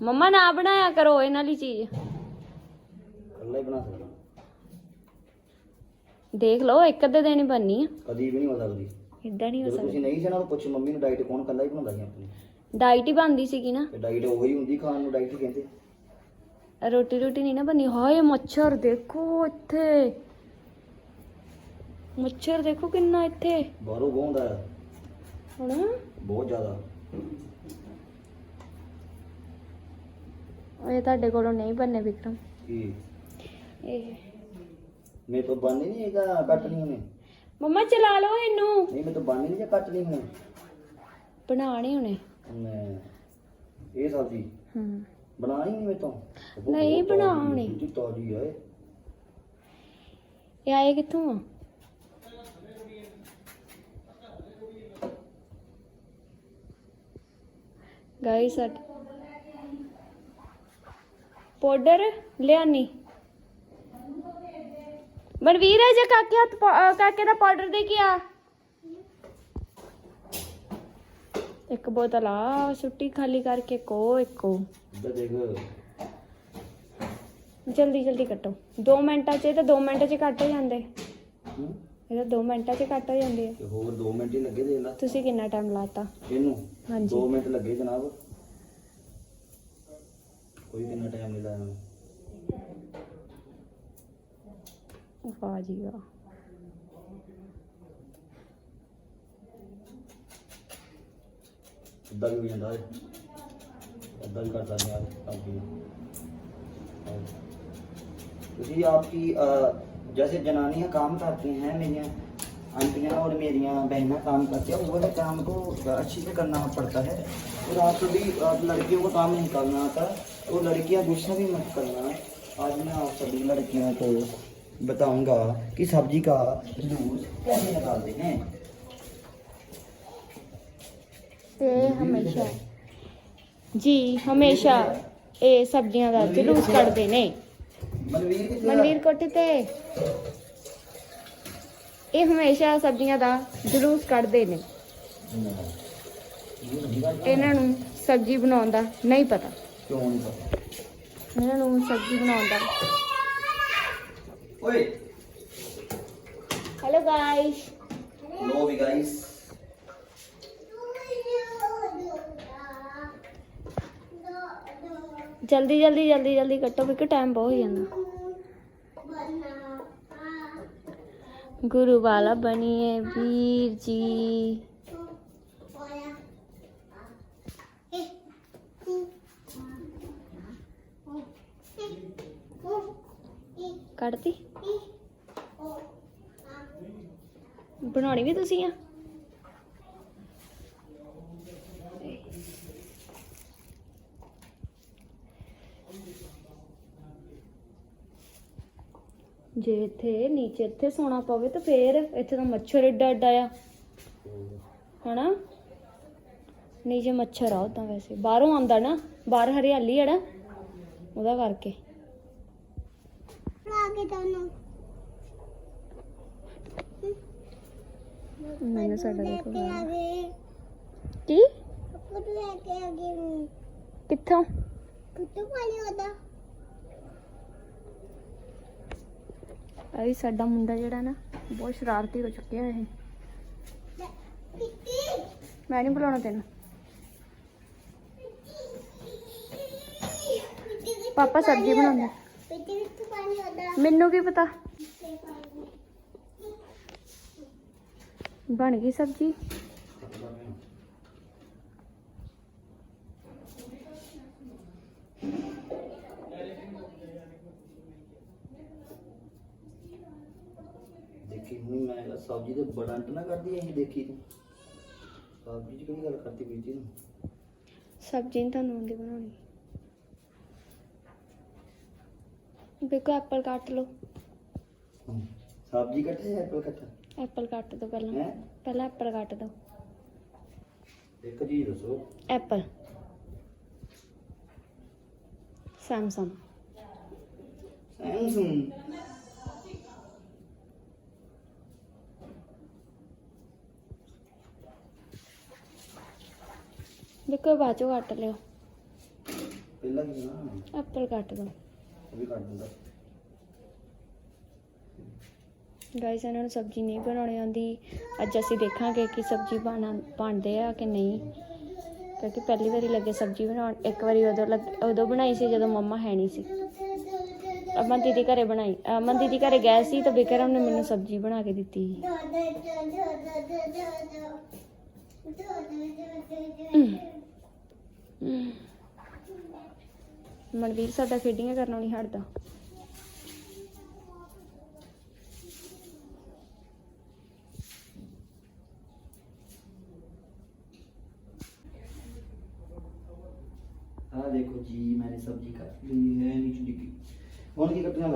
ਮੰਮਾ ਨਾ ਬਣਾਇਆ ਕਰੋ ਇਹਨਾਂ ਲਈ ਚੀਜ਼। ਇਕੱਲਾ ਹੀ ਬਣਾ ਸਕਦਾ। ਦੇਖ ਲਓ ਇੱਕ ਅੱਧੇ ਦਿਨ ਹੀ ਬਣਨੀ ਆ। ਕਦੀ ਵੀ ਨਹੀਂ ਹੋ ਸਕਦੀ ਇਦਾਂ ਨਹੀਂ ਹੋ ਸਕਦਾ ਤੁਸੀਂ ਨਹੀਂ ਸੀ ਨਾ ਪੁੱਛ ਮੰਮੀ ਨੂੰ ਡਾਈਟ ਕੌਣ ਕੱਲਾ ਹੀ ਬਣਾਉਂਦਾ ਸੀ ਆਪਣੀ। ਡਾਈਟ ਹੀ ਬਣਦੀ ਸੀਗੀ ਨਾ। ਤੇ ਡਾਈਟ ਉਹੀ ਹੁੰਦੀ ਖਾਣ ਨੂੰ ਡਾਈਟ ਹੀ ਕਹਿੰਦੇ। ਰੋਟੀ ਰੋਟੀ ਨਹੀਂ ਨਾ ਬਣੀ ਹਾਏ ਮੱਛਰ ਦੇਖੋ ਇੱਥੇ। ਮੱਛਰ ਦੇਖੋ ਕਿੰਨਾ ਇੱਥੇ। ਬਾਹਰੋਂ ਆਉਂਦਾ ਹੈ। ਹੁਣ ਬਹੁਤ ਜ਼ਿਆਦਾ। ਇਹ ਤੁਹਾਡੇ ਕੋਲੋਂ ਨਹੀਂ ਬਣਨੇ ਵਿਕਰਮ। ਕੀ? ਇਹ। ਮੇਰੇ ਤੋਂ ਬੰਨ ਨਹੀਂ ਹੈਗਾ ਕੱਟ ਨਹੀਂ ਹੁਣੇ ਮੰਮਾ ਚਲਾ ਲਓ ਇਹਨੂੰ। ਨਹੀਂ ਮੇਰੇ ਤੋਂ ਬੰਨ ਨਹੀਂ ਜਾਂ ਕੱਟ ਨਹੀਂ ਹੁਣੇ? ਬਣਾ ਨਹੀਂ ਹੁਣੇ। ਮੈਂ ਇਹ ਸਬਜ਼ੀ ਹੂੰ। ਬਣਾਣੀ ਨਹੀਂ ਮੇਰੇ ਤੋਂ? ਨਹੀਂ ਬਣਾਉਣੀ। ਤਾਜ਼ੀ ਹੈ। ਇਹ ਆਏ ਕਿੱਥੋਂ ਆ? ਗਾਇਸ ਸਟ ਪਾਊਡਰ ਲਿਆਨੀ। ਮਨਵੀਰ ਹੈ ਜੇ ਕਾਕੇ ਹੱਥ ਕਾਕੇ ਦਾ ਪਾਊਡਰ ਦੇ ਕੇ ਆ। ਇੱਕ ਬੋਤਲ ਆ ਸੁੱਟੀ ਖਾਲੀ ਕਰਕੇ ਕੋ ਇੱਕੋ ਜਲਦੀ ਜਲਦੀ ਕੱਟੋ। 2 ਮਿੰਟਾਂ 'ਚ ਇਹ ਤਾਂ 2 ਮਿੰਟਾਂ 'ਚ ਕੱਟ ਜਾਂਦੇ? ਇਹ 2 ਮਿੰਟਾਂ 'ਚ ਕੱਟ ਹੋ ਜਾਂਦੀ ਹੈ। ਤੇ ਹੋਰ 2 ਮਿੰਟ ਹੀ ਲੱਗੇ ਦੇ ਤੁਸੀਂ ਕਿੰਨਾ ਟਾਈਮ ਲਾਤਾ? ਇਹਨੂੰ? ਹਾਂਜੀ। 2 ਮਿੰਟ ਲੱਗੇ ਜਨਾਬ। ਕੋਈ ਕਿੰਨਾ ਟਾਈਮ ਨਹੀਂ ਲਾਇਆ ਵਾਹ ਜੀ ਵਾਹ। ਇਦਾਂ ਵੀ ਜਾਂਦਾ ਹੈ ਇਦਾਂ ਕਰ ਸਕਦੇ ਆ ਆਪ ਵੀ ਤੁਸੀਂ ਆਪ जैसे जनानियाँ काम करती हैं मेरी आंटियाँ और मेरियाँ बहनें काम करती हैं वो काम को अच्छे से करना पड़ता है। और आप सभी लड़कियों को काम नहीं तो करना आता और लड़कियाँ गुस्सा भी मत करना आज मैं आप सभी लड़कियों को बताऊँगा कि सब्ज़ी का जूस कैसे निकालते हैं। हमेशा, जी, हमेशा ये सब्ज़ियाँ का जलूस कर देने ਮਨਵੀਰ ਕਿੱਥੇ ਤੇ। ਇਹ ਹਮੇਸ਼ਾ ਸਬਜ਼ੀਆਂ ਦਾ ਜਲੂਸ ਕੱਢਦੇ ਨੇ। ਇਹਨਾਂ ਨੂੰ ਸਬਜ਼ੀ ਬਣਾਉਣ ਦਾ ਨਹੀਂ ਪਤਾ। ਨਹੀਂ ਪਤਾ? ਇਹਨਾਂ ਨੂੰ ਸਬਜ਼ੀ ਬਣਾਉਣ ਦਾ। ਓਏ। ਹੈਲੋ ਗਾਇਸ ਲੋ ਵੀ ਗਾਇਸ ਜਲਦੀ ਜਲਦੀ ਜਲਦੀ ਜਲਦੀ ਕੱਟੋ ਕਿਉਂਕਿ ਟਾਈਮ ਬਹੁਤ ਹੋ ਜਾਂਦਾ। ਗੁਰੂ ਵਾਲਾ ਬਣੀਏ ਵੀਰ ਜੀ। ਕੱਢਤੀ? ਬਣਾਉਣੀ ਵੀ ਤੁਸੀਂ ਆ? ਜੇ ਇੱਥੇ ਨੀਚੇ ਇੱਥੇ ਸੋਣਾ ਪਵੇ ਤਾਂ ਫੇਰ ਇੱਥੇ ਤਾਂ ਮੱਛਰ ਏਡਾ ਏਡਾ ਆ। ਹਨਾ? ਨੀਚੇ ਮੱਛਰ ਆ ਉਦਾਂ ਵੈਸੇ। ਬਾਹਰੋਂ ਆਉਂਦਾ ਨਾ ਬਾਹਰ ਹਰਿਆਲੀ ਹੈ ਨਾ ਉਹਦਾ ਕਰਕੇ। ਮੈਨੂੰ ਸਾਡਾ ਦੇਖੋ ਕੀ ਕਿੱਥੋਂ? ਇਹ ਵੀ ਸਾਡਾ ਮੁੰਡਾ ਜਿਹੜਾ ਨਾ, ਬਹੁਤ ਸ਼ਰਾਰਤੀ ਹੋ ਚੁੱਕਿਆ ਇਹ। ਮੈਂ ਨਹੀਂ ਬੁਲਾਉਣਾ ਤੈਨੂੰ। ਪਾਪਾ ਸਬਜ਼ੀ ਬਣਾਉਂਦਾ। ਮੈਨੂੰ ਕੀ ਪਤਾ? ਬਣ ਗਈ ਸਬਜ਼ੀ। ਹੁਣ ਮੈਂ ਕਿਹਾ ਸਬਜ਼ੀ ਤੇ ਬੜਾ ਅੰਟ ਨਾ ਕਰਦੀ ਅਸੀਂ ਦੇਖੀ ਤੂੰ। ਸਬਜ਼ੀ ਚ ਕਿਹੜੀ ਗੱਲ ਕਰਤੀ ਪਈ ਤੀ ਨੂੰ? ਸਬਜ਼ੀ ਨੀ ਤੁਹਾਨੂੰ ਆਉਂਦੀ ਬਣਾਉਣੀ। ਬੇਕੋ ਐਪਲ ਕੱਟ ਲਓ। ਹਮ, ਸਬਜ਼ੀ ਕੱਟੇ ਜਾਂ ਐਪਲ ਕੱਟਾ? ਐਪਲ ਕੱਟ ਦੋ ਪਹਿਲਾਂ। ਹੈ? ਪਹਿਲਾਂ ਐਪਲ ਕੱਟ ਦੋ। ਇੱਕ ਚੀਜ਼ ਦੱਸੋ। ਐਪਲ। ਸੈਮਸੰਗ। ਸੈਮਸੰਗ? ਬੇਕੋ ਬਾਅਦ ਚੋਂ ਕੱਟ ਲਿਓ। ਪਹਿਲਾਂ ਕੀ ਨਾ ਐਪਲ ਕੱਟ ਦੋ। ਉਹ ਵੀ ਕੱਟ ਦਿੰਦਾ। ਗਾਇਸ ਇਹਨਾਂ ਨੂੰ ਸਬਜ਼ੀ ਨਹੀਂ ਬਣਾਉਣੀ ਆਉਂਦੀ। ਅੱਜ ਅਸੀਂ ਦੇਖਾਂਗੇ ਕਿ ਸਬਜ਼ੀ ਬਣਾ ਬਣਦੇ ਆ ਕਿ ਨਹੀਂ। ਕਿਉਂਕਿ ਪਹਿਲੀ ਵਾਰੀ ਲੱਗੇ ਸਬਜ਼ੀ ਬਣਾਉਣ। ਇੱਕ ਵਾਰੀ ਉਦੋਂ ਲੱਗ ਉਦੋਂ ਬਣਾਈ ਸੀ ਜਦੋਂ ਮੰਮਾ ਹੈ ਨਹੀਂ ਸੀ। ਅਮਨ ਦੀਦੀ ਘਰੇ ਬਣਾਈ ਅਮਨ ਦੀਦੀ ਘਰੇ ਗਏ ਸੀ ਤਾਂ ਬਿਕਰਮ ਨੇ ਮੈਨੂੰ ਸਬਜ਼ੀ ਬਣਾ ਕੇ ਦਿੱਤੀ ਸੀ। Mandiri sudah fitting ya karena Uni Harda. Ah, lihatoh, jii, mending sambelnya. Ini yang di bawah. Mana yang kita beli?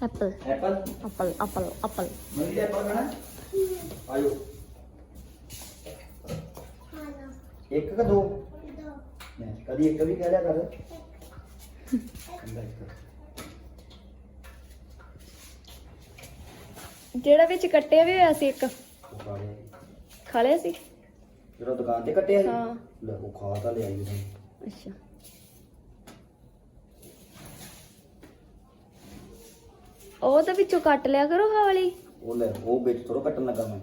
Apple. Apple. Apple. Apple. Mandiri Apple mana? Ayu. ਇੱਕ ਕਿ ਦੋ? ਨਹੀਂ ਕਦੀ ਇੱਕ ਵੀ ਕਹਿ ਲਿਆ ਕਰ। ਜਿਹੜਾ ਵਿੱਚ ਕੱਟਿਆ ਵੀ ਹੋਇਆ ਸੀ ਇੱਕ? ਉਹ ਸੀ। ਜਿਹੜਾ ਦੁਕਾਨ ਤੇ ਕੱਟਿਆ ਸੀ? ਹਾਂ। ਲੈ ਉਹ ਖਾ ਤਾਂ ਲਿਆ ਉਹਨੇ। ਅੱਛਾ। ਉਹ ਤਾਂ ਵਿੱਚੋਂ ਕੱਟ ਲਿਆ ਕਰੋ ਹਾਂ ਉਹ ਲੈ ਉਹ ਵਿੱਚ ਥੋੜਾ ਕੱਟਣ ਲੱਗਾ ਮੈਂ।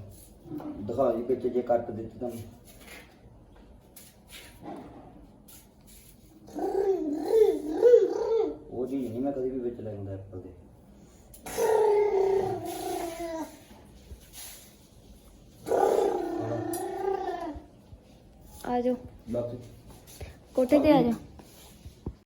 ਦਿਖਾ ਜੀ ਵਿੱਚ ਜੇ ਕੱਟ ਦਿੱਤੀ ਤਾਂ ਮੈਂ। ਉਹ ਚੀਜ਼ ਨਹੀਂ ਮੈਂ ਕਦੀ ਵੀ ਵਿੱਚ ਲੈ ਜਾਂਦਾ ਐਪਲ ਦੇ। ਆ ਜਾਓ। ਬਸ ਕੋਠੇ ਤੇ ਆ ਜਾਓ।